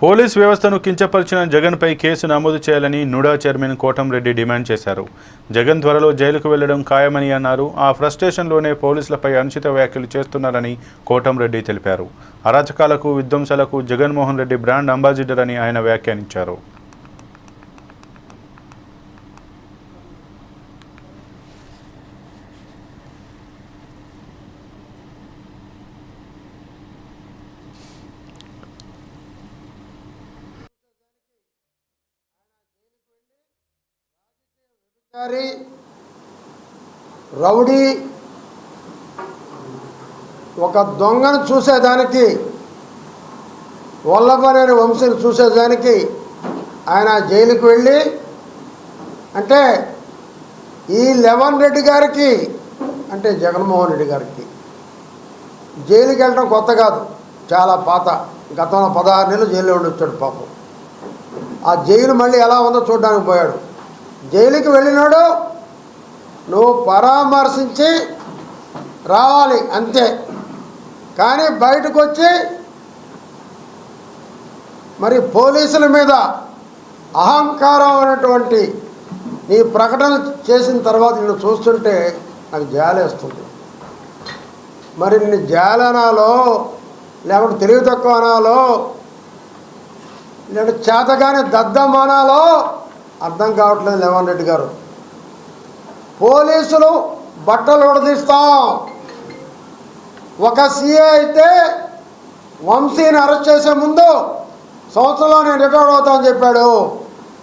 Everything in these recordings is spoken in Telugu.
పోలీస్ వ్యవస్థను కించపరిచిన జగన్పై కేసు నమోదు చేయాలని నుడా చైర్మన్ కోటంరెడ్డి డిమాండ్ చేశారు. జగన్ త్వరలో జైలుకు వెళ్ళడం ఖాయమని అన్నారు. ఆ ఫ్రస్ట్రేషన్లోనే పోలీసులపై అనుచిత వ్యాఖ్యలు చేస్తున్నారని కోటంరెడ్డి తెలిపారు. అరాచకాలకు విధ్వంసాలకు జగన్మోహన్ రెడ్డి బ్రాండ్ అంబాసిడర్ అని ఆయన వ్యాఖ్యానించారు. గారి రౌడీ ఒక దొంగను చూసేదానికి వల్లభనేని వంశీని చూసేదానికి ఆయన జైలుకి వెళ్ళి అంటే ఈ లెవన్ రెడ్డి గారికి అంటే జగన్మోహన్ రెడ్డి గారికి జైలుకి వెళ్ళడం కొత్త కాదు. చాలా పాత గతంలో పదహారు నెలలు జైల్లో ఉండి వచ్చాడు పాపం. ఆ జైలు మళ్ళీ ఎలా ఉందో చూడడానికి పోయాడు. జైలుకి వెళ్ళినాడు. నువ్వు పరామర్శించి రావాలి అంతే. కానీ బయటకు వచ్చి మరి పోలీసుల మీద అహంకారం అనేటువంటి నీ ప్రకటన చేసిన తర్వాత నిన్ను చూస్తుంటే నాకు జాలేస్తుంది మరి నిన్ను జాలనాలో లేకుంటే తెలివి తక్కువ అనాలో లేదంటే చేతగానే దద్దమానాలో అర్థం కావట్లేదు లెవన్ రెడ్డి గారు. పోలీసులు బట్టలు ఉడదీస్తాం. ఒక సీఏ అయితే వంశీని అరెస్ట్ చేసే ముందు సంవత్సరంలో నేను రిటైర్డ్ అవుతామని చెప్పాడు.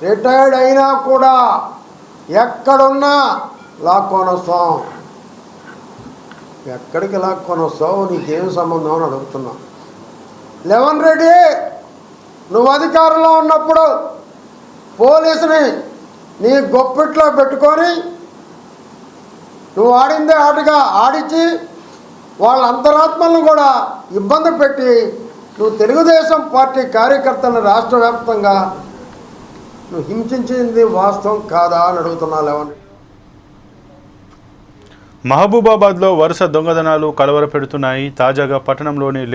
రిటైర్డ్ అయినా కూడా ఎక్కడున్నా లాక్కొని వస్తాం. ఎక్కడికి లాక్కొని వస్తావు? నీకేం సంబంధం అని అడుగుతున్నా. లెవన్ రెడ్డి నువ్వు అధికారంలో ఉన్నప్పుడు పోలీసుని నీ గొప్పిట్లో పెట్టుకొని నువ్వు ఆడిందే ఆటగా ఆడించి వాళ్ళ అంతరాత్మలను కూడా ఇబ్బంది పెట్టి నువ్వు తెలుగుదేశం పార్టీ కార్యకర్తలను రాష్ట్ర వ్యాప్తంగా నువ్వు హింసించింది వాస్తవం కాదా అని అడుగుతున్నా లేవని మహబూబాబాద్లో వరుస దొంగదనాలు కలవరపెడుతున్నాయి. తాజాగా పట్టణంలోని